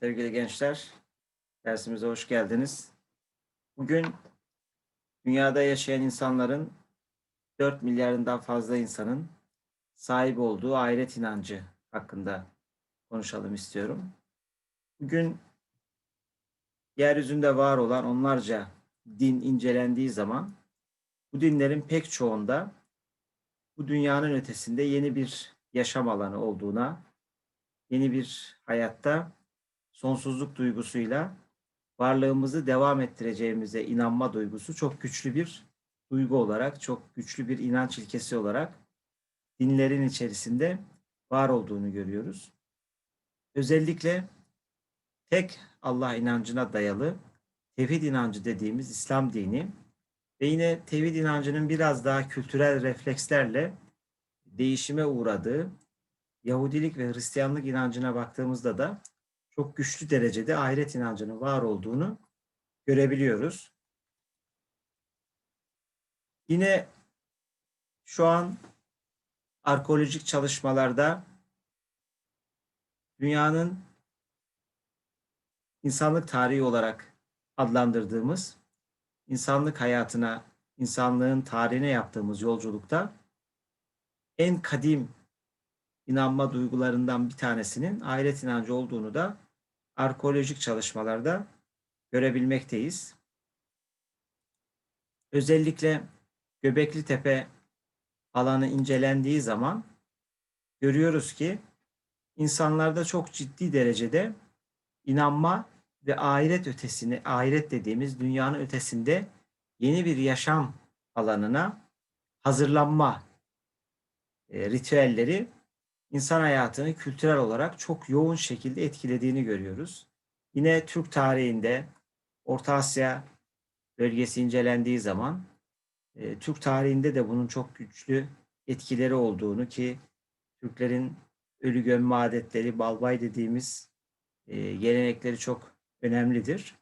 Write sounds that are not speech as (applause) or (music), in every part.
Sevgili gençler, dersimize hoş geldiniz. Bugün dünyada yaşayan insanların 4 milyarından fazla insanın sahip olduğu ahiret inancı hakkında konuşalım istiyorum. Bugün yeryüzünde var olan onlarca din incelendiği zaman bu dinlerin pek çoğunda bu dünyanın ötesinde yeni bir yaşam alanı olduğuna, yeni bir hayatta sonsuzluk duygusuyla varlığımızı devam ettireceğimize inanma duygusu çok güçlü bir duygu olarak, çok güçlü bir inanç ilkesi olarak dinlerin içerisinde var olduğunu görüyoruz. Özellikle tek Allah inancına dayalı tevhid inancı dediğimiz İslam dini ve yine tevhid inancının biraz daha kültürel reflekslerle değişime uğradığı Yahudilik ve Hristiyanlık inancına baktığımızda da çok güçlü derecede ahiret inancının var olduğunu görebiliyoruz. Yine şu an arkeolojik çalışmalarda dünyanın insanlık tarihi olarak adlandırdığımız insanlık hayatına, insanlığın tarihine yaptığımız yolculukta en kadim inanma duygularından bir tanesinin ahiret inancı olduğunu da arkeolojik çalışmalarda görebilmekteyiz. Özellikle Göbekli Tepe alanı incelendiği zaman görüyoruz ki insanlarda çok ciddi derecede inanma ve ahiret ötesini, ahiret dediğimiz dünyanın ötesinde yeni bir yaşam alanına hazırlanma e, ritüelleri insan hayatını kültürel olarak çok yoğun şekilde etkilediğini görüyoruz. Yine Türk tarihinde Orta Asya bölgesi incelendiği zaman e, Türk tarihinde de bunun çok güçlü etkileri olduğunu ki Türklerin ölü gömme adetleri, balbay dediğimiz e, gelenekleri çok önemlidir.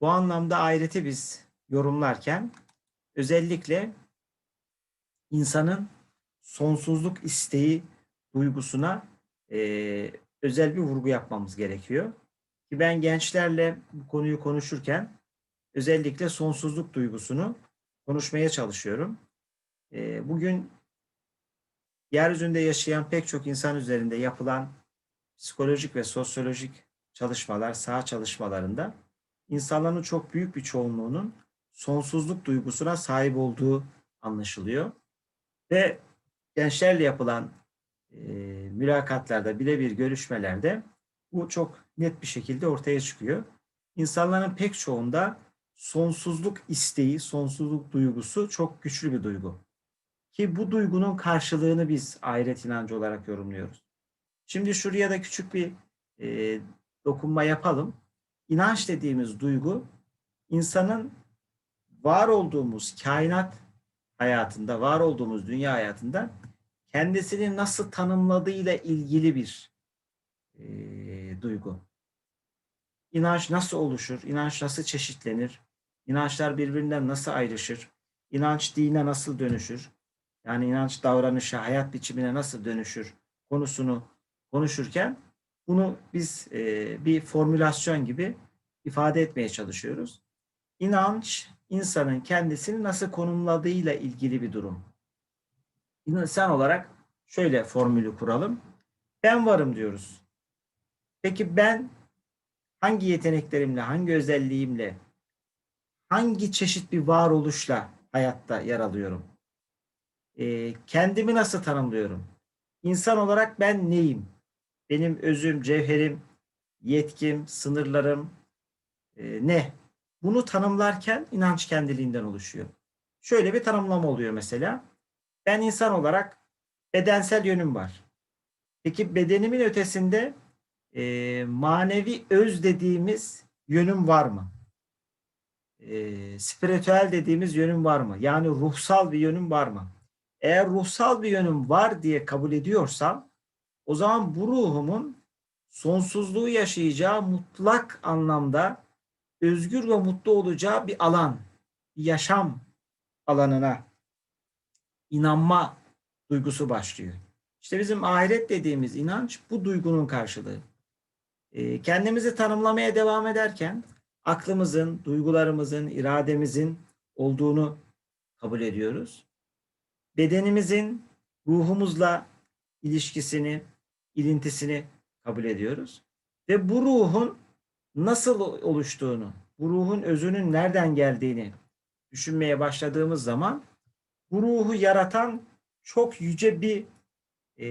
Bu anlamda ahireti biz yorumlarken özellikle insanın sonsuzluk isteği duygusuna e, özel bir vurgu yapmamız gerekiyor. Ki ben gençlerle bu konuyu konuşurken özellikle sonsuzluk duygusunu konuşmaya çalışıyorum. E, bugün yeryüzünde yaşayan pek çok insan üzerinde yapılan psikolojik ve sosyolojik çalışmalar, saha çalışmalarında insanların çok büyük bir çoğunluğunun sonsuzluk duygusuna sahip olduğu anlaşılıyor. Ve gençlerle yapılan mülakatlarda, birebir görüşmelerde bu çok net bir şekilde ortaya çıkıyor. İnsanların pek çoğunda sonsuzluk isteği, sonsuzluk duygusu çok güçlü bir duygu. Ki bu duygunun karşılığını biz ahiret inancı olarak yorumluyoruz. Şimdi şuraya da küçük bir e, dokunma yapalım. İnanç dediğimiz duygu insanın var olduğumuz kainat hayatında, var olduğumuz dünya hayatında kendisini nasıl tanımladığıyla ilgili bir e, duygu. İnanç nasıl oluşur? İnanç nasıl çeşitlenir? İnançlar birbirinden nasıl ayrışır? İnanç dine nasıl dönüşür? Yani inanç davranışa, hayat biçimine nasıl dönüşür konusunu konuşurken bunu biz e, bir formülasyon gibi ifade etmeye çalışıyoruz. İnanç insanın kendisini nasıl konumladığıyla ilgili bir durum. İnsan olarak şöyle formülü kuralım. Ben varım diyoruz. Peki ben hangi yeteneklerimle, hangi özelliğimle, hangi çeşit bir varoluşla hayatta yer alıyorum? E, kendimi nasıl tanımlıyorum? İnsan olarak ben neyim? Benim özüm, cevherim, yetkim, sınırlarım e, ne? Bunu tanımlarken inanç kendiliğinden oluşuyor. Şöyle bir tanımlama oluyor mesela. Ben insan olarak bedensel yönüm var. Peki bedenimin ötesinde e, manevi öz dediğimiz yönüm var mı? E, spiritüel dediğimiz yönüm var mı? Yani ruhsal bir yönüm var mı? Eğer ruhsal bir yönüm var diye kabul ediyorsam o zaman bu ruhumun sonsuzluğu yaşayacağı mutlak anlamda özgür ve mutlu olacağı bir alan, bir yaşam alanına inanma duygusu başlıyor. İşte bizim ahiret dediğimiz inanç bu duygunun karşılığı. E, kendimizi tanımlamaya devam ederken aklımızın, duygularımızın, irademizin olduğunu kabul ediyoruz. Bedenimizin ruhumuzla ilişkisini, ilintisini kabul ediyoruz. Ve bu ruhun nasıl oluştuğunu, bu ruhun özünün nereden geldiğini düşünmeye başladığımız zaman bu ruhu yaratan çok yüce bir e,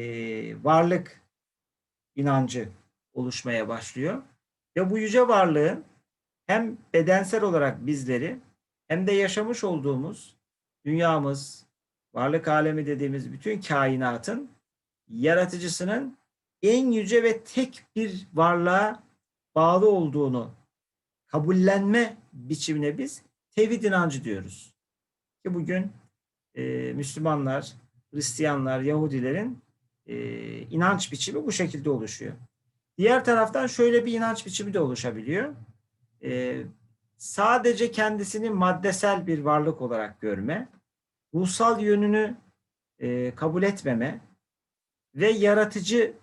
varlık inancı oluşmaya başlıyor. Ve bu yüce varlığın hem bedensel olarak bizleri hem de yaşamış olduğumuz dünyamız, varlık alemi dediğimiz bütün kainatın yaratıcısının en yüce ve tek bir varlığa bağlı olduğunu kabullenme biçimine biz tevhid inancı diyoruz. Ki bugün e, Müslümanlar, Hristiyanlar, Yahudilerin e, inanç biçimi bu şekilde oluşuyor. Diğer taraftan şöyle bir inanç biçimi de oluşabiliyor. E, sadece kendisini maddesel bir varlık olarak görme, ruhsal yönünü e, kabul etmeme ve yaratıcı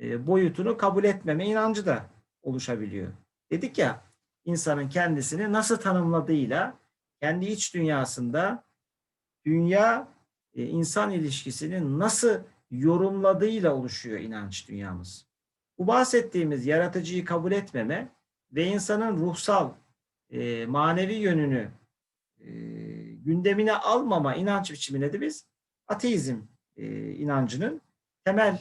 e, boyutunu kabul etmeme inancı da oluşabiliyor. Dedik ya insanın kendisini nasıl tanımladığıyla kendi iç dünyasında dünya e, insan ilişkisini nasıl yorumladığıyla oluşuyor inanç dünyamız. Bu bahsettiğimiz yaratıcıyı kabul etmeme ve insanın ruhsal, e, manevi yönünü e, gündemine almama inanç biçimine de biz ateizm inancının temel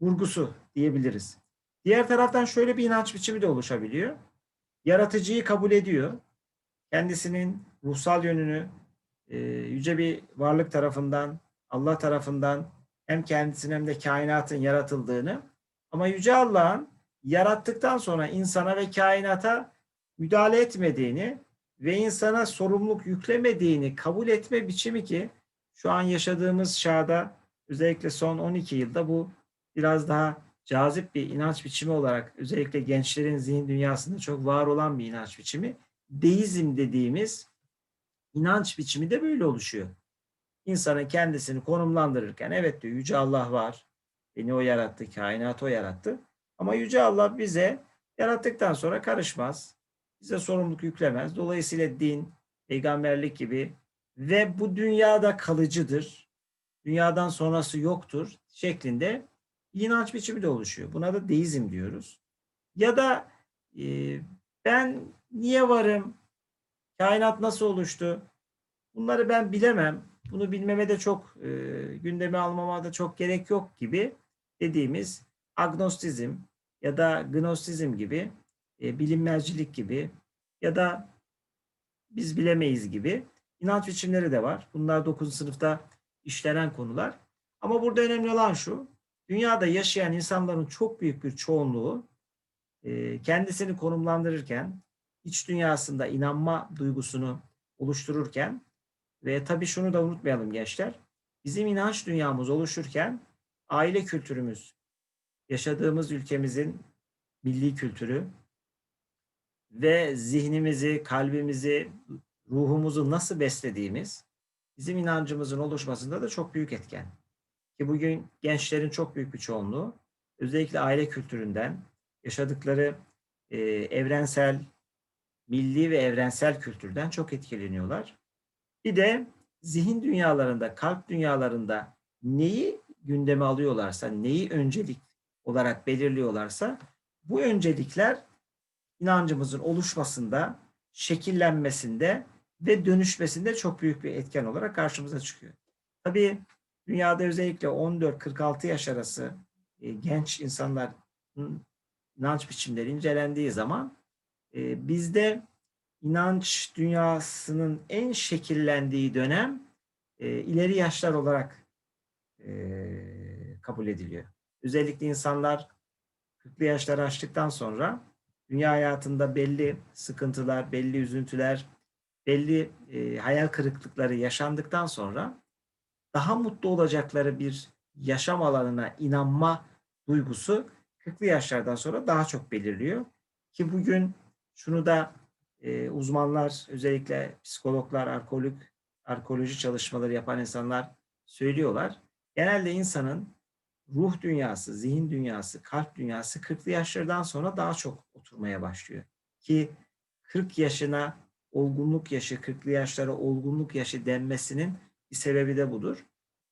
vurgusu diyebiliriz. Diğer taraftan şöyle bir inanç biçimi de oluşabiliyor. Yaratıcıyı kabul ediyor. Kendisinin ruhsal yönünü e, yüce bir varlık tarafından, Allah tarafından hem kendisinin hem de kainatın yaratıldığını ama yüce Allah'ın yarattıktan sonra insana ve kainata müdahale etmediğini ve insana sorumluluk yüklemediğini kabul etme biçimi ki şu an yaşadığımız çağda özellikle son 12 yılda bu biraz daha cazip bir inanç biçimi olarak özellikle gençlerin zihin dünyasında çok var olan bir inanç biçimi. Deizm dediğimiz inanç biçimi de böyle oluşuyor. İnsanın kendisini konumlandırırken evet diyor Yüce Allah var. Beni o yarattı, kainatı o yarattı. Ama Yüce Allah bize yarattıktan sonra karışmaz. Bize sorumluluk yüklemez. Dolayısıyla din, peygamberlik gibi ve bu dünyada kalıcıdır. Dünyadan sonrası yoktur şeklinde inanç biçimi de oluşuyor. Buna da deizm diyoruz. Ya da e, ben niye varım? Kainat nasıl oluştu? Bunları ben bilemem. Bunu bilmeme de çok e, gündeme almama da çok gerek yok gibi dediğimiz agnostizm ya da gnostizm gibi e, bilinmezcilik gibi ya da biz bilemeyiz gibi inanç biçimleri de var. Bunlar 9. sınıfta işlenen konular. Ama burada önemli olan şu, dünyada yaşayan insanların çok büyük bir çoğunluğu e, kendisini konumlandırırken, iç dünyasında inanma duygusunu oluştururken ve tabii şunu da unutmayalım gençler, bizim inanç dünyamız oluşurken aile kültürümüz, yaşadığımız ülkemizin milli kültürü ve zihnimizi, kalbimizi, ruhumuzu nasıl beslediğimiz bizim inancımızın oluşmasında da çok büyük etken. Ki bugün gençlerin çok büyük bir çoğunluğu özellikle aile kültüründen yaşadıkları e, evrensel, milli ve evrensel kültürden çok etkileniyorlar. Bir de zihin dünyalarında, kalp dünyalarında neyi gündeme alıyorlarsa, neyi öncelik olarak belirliyorlarsa bu öncelikler inancımızın oluşmasında, şekillenmesinde ve dönüşmesinde çok büyük bir etken olarak karşımıza çıkıyor. Tabii dünyada özellikle 14-46 yaş arası e, genç insanların inanç biçimleri incelendiği zaman e, bizde inanç dünyasının en şekillendiği dönem e, ileri yaşlar olarak e, kabul ediliyor. Özellikle insanlar 40'lı yaşları aştıktan sonra dünya hayatında belli sıkıntılar, belli üzüntüler, belli e, hayal kırıklıkları yaşandıktan sonra daha mutlu olacakları bir yaşam alanına inanma duygusu 40'lı yaşlardan sonra daha çok belirliyor. Ki bugün şunu da e, uzmanlar özellikle psikologlar, arkeolog, arkeoloji çalışmaları yapan insanlar söylüyorlar. Genelde insanın ruh dünyası, zihin dünyası, kalp dünyası 40'lı yaşlardan sonra daha çok oturmaya başlıyor. Ki 40 yaşına olgunluk yaşı, 40'lı yaşlara olgunluk yaşı denmesinin bir sebebi de budur.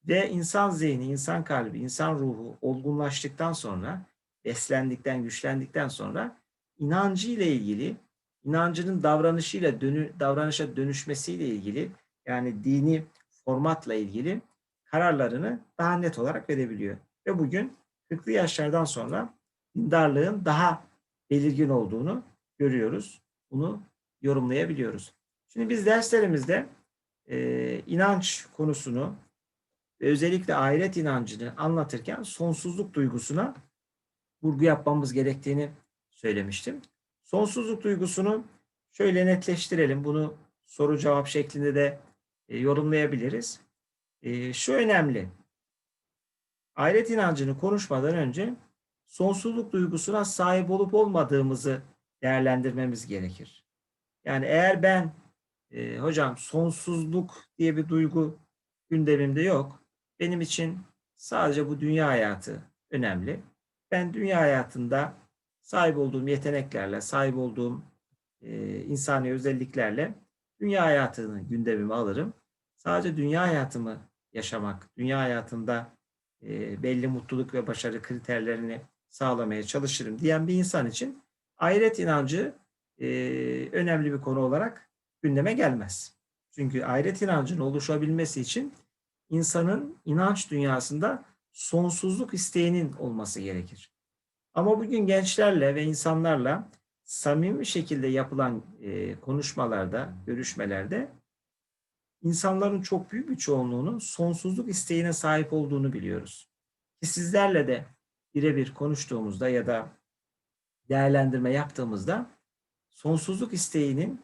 Ve insan zihni, insan kalbi, insan ruhu olgunlaştıktan sonra, beslendikten, güçlendikten sonra inancı ile ilgili, inancının davranışıyla dönü, davranışa dönüşmesiyle ilgili, yani dini formatla ilgili kararlarını daha net olarak verebiliyor. Ve bugün 40'lı yaşlardan sonra dindarlığın daha belirgin olduğunu görüyoruz. Bunu yorumlayabiliyoruz. Şimdi biz derslerimizde e, inanç konusunu ve özellikle ahiret inancını anlatırken sonsuzluk duygusuna vurgu yapmamız gerektiğini söylemiştim. Sonsuzluk duygusunu şöyle netleştirelim. Bunu soru cevap şeklinde de e, yorumlayabiliriz. E, şu önemli. Ahiret inancını konuşmadan önce sonsuzluk duygusuna sahip olup olmadığımızı değerlendirmemiz gerekir. Yani eğer ben e, hocam sonsuzluk diye bir duygu gündemimde yok. Benim için sadece bu dünya hayatı önemli. Ben dünya hayatında sahip olduğum yeteneklerle, sahip olduğum e, insani özelliklerle dünya hayatını gündemime alırım. Sadece dünya hayatımı yaşamak, dünya hayatında e, belli mutluluk ve başarı kriterlerini sağlamaya çalışırım diyen bir insan için ahiret inancı e, önemli bir konu olarak gündeme gelmez. Çünkü ahiret inancının oluşabilmesi için insanın inanç dünyasında sonsuzluk isteğinin olması gerekir. Ama bugün gençlerle ve insanlarla samimi şekilde yapılan e, konuşmalarda, görüşmelerde insanların çok büyük bir çoğunluğunun sonsuzluk isteğine sahip olduğunu biliyoruz. Ki sizlerle de birebir konuştuğumuzda ya da değerlendirme yaptığımızda sonsuzluk isteğinin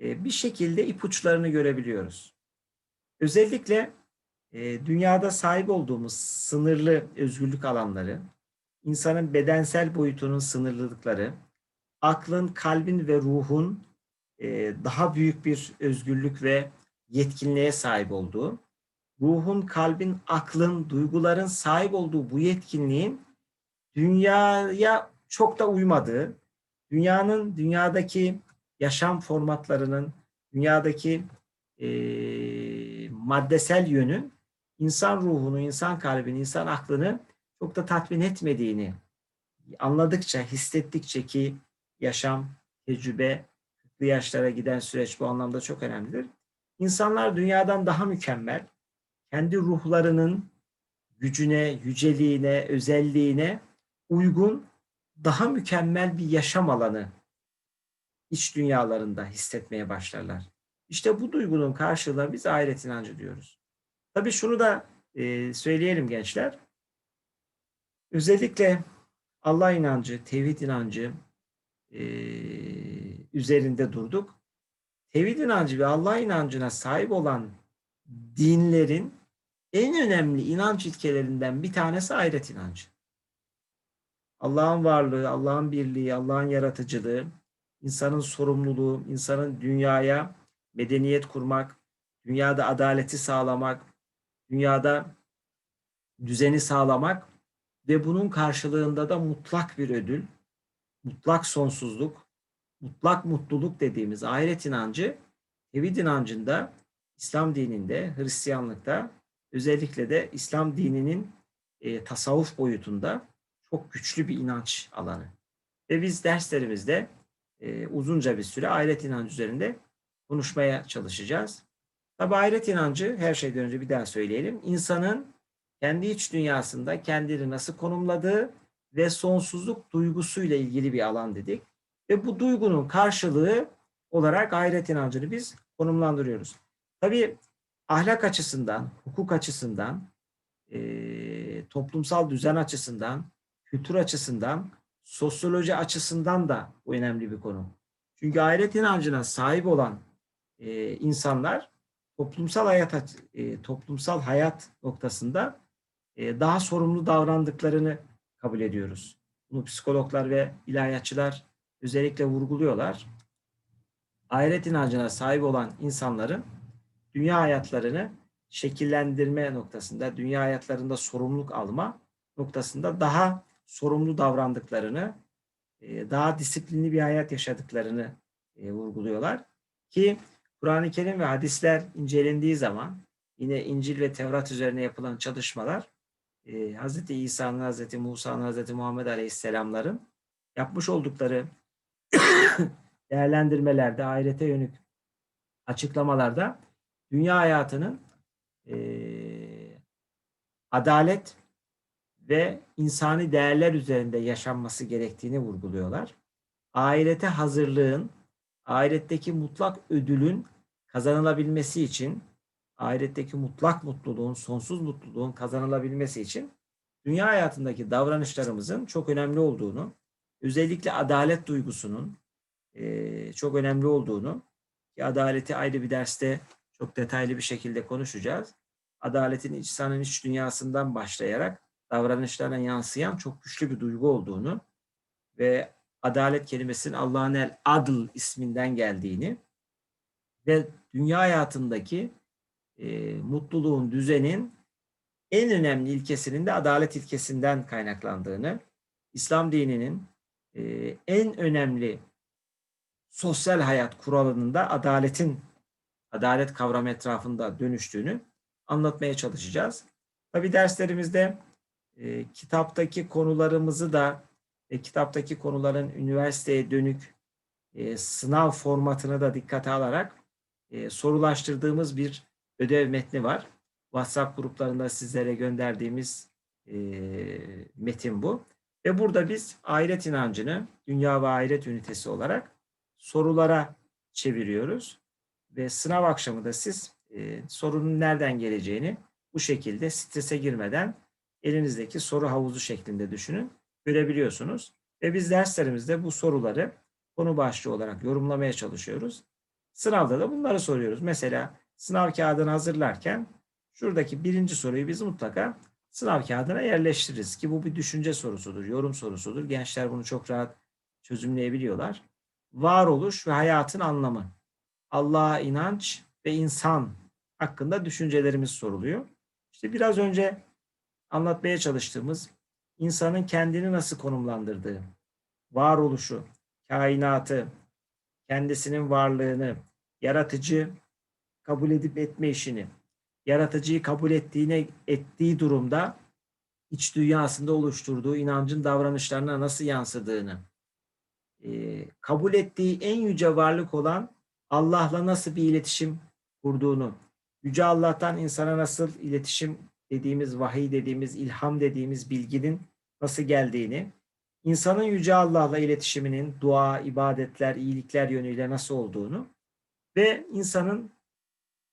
e, bir şekilde ipuçlarını görebiliyoruz. Özellikle e, dünyada sahip olduğumuz sınırlı özgürlük alanları, insanın bedensel boyutunun sınırlılıkları, aklın, kalbin ve ruhun e, daha büyük bir özgürlük ve yetkinliğe sahip olduğu, ruhun, kalbin, aklın, duyguların sahip olduğu bu yetkinliğin dünyaya çok da uymadığı, dünyanın, dünyadaki yaşam formatlarının, dünyadaki e, maddesel yönün insan ruhunu, insan kalbini, insan aklını çok da tatmin etmediğini anladıkça, hissettikçe ki yaşam, tecrübe, yaşlara giden süreç bu anlamda çok önemlidir. İnsanlar dünyadan daha mükemmel, kendi ruhlarının gücüne, yüceliğine, özelliğine uygun daha mükemmel bir yaşam alanı iç dünyalarında hissetmeye başlarlar. İşte bu duygunun karşılığı biz ahiret inancı diyoruz. Tabii şunu da söyleyelim gençler. Özellikle Allah inancı, tevhid inancı e, üzerinde durduk. Tevhid inancı ve Allah inancına sahip olan dinlerin en önemli inanç ilkelerinden bir tanesi ahiret inancı. Allah'ın varlığı, Allah'ın birliği, Allah'ın yaratıcılığı, insanın sorumluluğu, insanın dünyaya medeniyet kurmak, dünyada adaleti sağlamak, dünyada düzeni sağlamak ve bunun karşılığında da mutlak bir ödül, mutlak sonsuzluk, mutlak mutluluk dediğimiz ahiret inancı, tevhid inancında, İslam dininde, Hristiyanlıkta, özellikle de İslam dininin e, tasavvuf boyutunda çok güçlü bir inanç alanı. Ve biz derslerimizde e, uzunca bir süre ahiret inancı üzerinde konuşmaya çalışacağız. Tabi ahiret inancı her şeyden önce bir daha söyleyelim. İnsanın kendi iç dünyasında kendini nasıl konumladığı ve sonsuzluk duygusuyla ilgili bir alan dedik. Ve bu duygunun karşılığı olarak ahiret inancını biz konumlandırıyoruz. Tabi ahlak açısından, hukuk açısından, e, toplumsal düzen açısından, kültür açısından, sosyoloji açısından da bu önemli bir konu. Çünkü ahiret inancına sahip olan e, insanlar toplumsal hayat e, toplumsal hayat noktasında daha sorumlu davrandıklarını kabul ediyoruz. Bunu psikologlar ve ilahiyatçılar özellikle vurguluyorlar. Ahiret inancına sahip olan insanların dünya hayatlarını şekillendirme noktasında, dünya hayatlarında sorumluluk alma noktasında daha sorumlu davrandıklarını, e, daha disiplinli bir hayat yaşadıklarını e, vurguluyorlar. Ki Kur'an-ı Kerim ve hadisler incelendiği zaman yine İncil ve Tevrat üzerine yapılan çalışmalar e, Hz. İsa'nın, Hz. Musa'nın, Hz. Muhammed Aleyhisselamların yapmış oldukları (coughs) değerlendirmelerde, ahirete yönük açıklamalarda dünya hayatının e, adalet ve insani değerler üzerinde yaşanması gerektiğini vurguluyorlar. Ahirete hazırlığın, ahiretteki mutlak ödülün kazanılabilmesi için, ahiretteki mutlak mutluluğun, sonsuz mutluluğun kazanılabilmesi için dünya hayatındaki davranışlarımızın çok önemli olduğunu, özellikle adalet duygusunun e, çok önemli olduğunu, ki adaleti ayrı bir derste çok detaylı bir şekilde konuşacağız. Adaletin insanın iç dünyasından başlayarak davranışlarına yansıyan çok güçlü bir duygu olduğunu ve adalet kelimesinin Allah'ın el adl isminden geldiğini ve dünya hayatındaki e, mutluluğun, düzenin en önemli ilkesinin de adalet ilkesinden kaynaklandığını, İslam dininin e, en önemli sosyal hayat kuralının da adaletin, adalet kavramı etrafında dönüştüğünü anlatmaya çalışacağız. Tabi derslerimizde e, kitaptaki konularımızı da e, kitaptaki konuların üniversiteye dönük e, sınav formatını da dikkate alarak e, sorulaştırdığımız bir ödev metni var. WhatsApp gruplarında sizlere gönderdiğimiz e, metin bu. Ve burada biz ahiret inancını dünya ve ahiret ünitesi olarak sorulara çeviriyoruz. Ve sınav akşamı da siz e, sorunun nereden geleceğini bu şekilde strese girmeden elinizdeki soru havuzu şeklinde düşünün. Görebiliyorsunuz. Ve biz derslerimizde bu soruları konu başlığı olarak yorumlamaya çalışıyoruz. Sınavda da bunları soruyoruz. Mesela sınav kağıdını hazırlarken şuradaki birinci soruyu biz mutlaka sınav kağıdına yerleştiririz ki bu bir düşünce sorusudur, yorum sorusudur. Gençler bunu çok rahat çözümleyebiliyorlar. Varoluş ve hayatın anlamı. Allah'a inanç ve insan hakkında düşüncelerimiz soruluyor. İşte biraz önce anlatmaya çalıştığımız insanın kendini nasıl konumlandırdığı, varoluşu, kainatı, kendisinin varlığını, yaratıcı kabul edip etme işini, yaratıcıyı kabul ettiğine ettiği durumda iç dünyasında oluşturduğu inancın davranışlarına nasıl yansıdığını, e, kabul ettiği en yüce varlık olan Allah'la nasıl bir iletişim kurduğunu, Yüce Allah'tan insana nasıl iletişim dediğimiz, vahiy dediğimiz, ilham dediğimiz bilginin nasıl geldiğini, insanın Yüce Allah'la iletişiminin dua, ibadetler, iyilikler yönüyle nasıl olduğunu ve insanın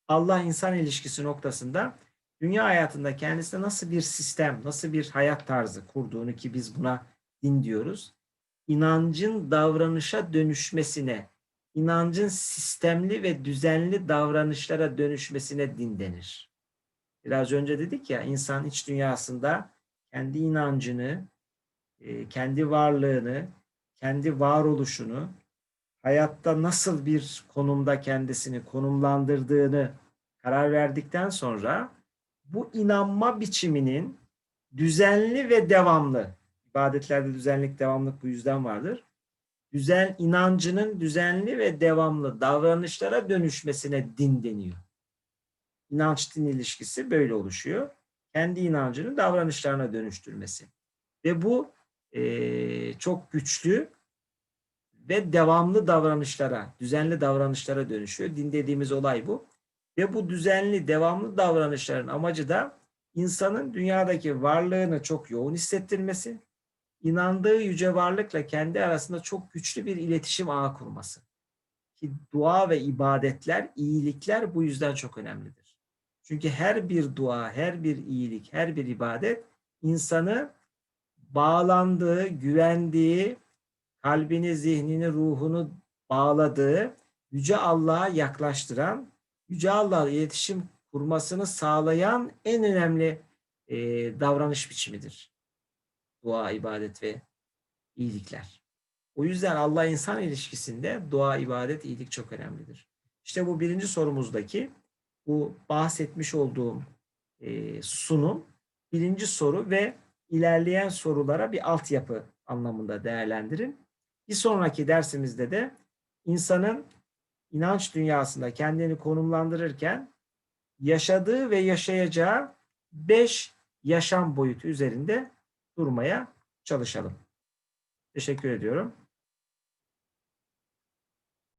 Allah-insan ilişkisi noktasında dünya hayatında kendisine nasıl bir sistem, nasıl bir hayat tarzı kurduğunu ki biz buna din diyoruz. İnancın davranışa dönüşmesine, inancın sistemli ve düzenli davranışlara dönüşmesine din denir. Biraz önce dedik ya insan iç dünyasında kendi inancını, e, kendi varlığını, kendi varoluşunu hayatta nasıl bir konumda kendisini konumlandırdığını karar verdikten sonra bu inanma biçiminin düzenli ve devamlı ibadetlerde düzenlik devamlık bu yüzden vardır. Düzen inancının düzenli ve devamlı davranışlara dönüşmesine din deniyor. İnanç din ilişkisi böyle oluşuyor. Kendi inancını davranışlarına dönüştürmesi. Ve bu e, çok güçlü ve devamlı davranışlara, düzenli davranışlara dönüşüyor. Din dediğimiz olay bu. Ve bu düzenli, devamlı davranışların amacı da insanın dünyadaki varlığını çok yoğun hissettirmesi, inandığı yüce varlıkla kendi arasında çok güçlü bir iletişim ağı kurması. Ki dua ve ibadetler, iyilikler bu yüzden çok önemlidir. Çünkü her bir dua, her bir iyilik, her bir ibadet insanı bağlandığı, güvendiği, kalbini, zihnini, ruhunu bağladığı, Yüce Allah'a yaklaştıran, Yüce Allah'la iletişim kurmasını sağlayan en önemli e, davranış biçimidir. Dua, ibadet ve iyilikler. O yüzden Allah-insan ilişkisinde dua, ibadet, iyilik çok önemlidir. İşte bu birinci sorumuzdaki bu bahsetmiş olduğum e, sunum birinci soru ve ilerleyen sorulara bir altyapı anlamında değerlendirin. Bir sonraki dersimizde de insanın inanç dünyasında kendini konumlandırırken yaşadığı ve yaşayacağı beş yaşam boyutu üzerinde durmaya çalışalım. Teşekkür ediyorum.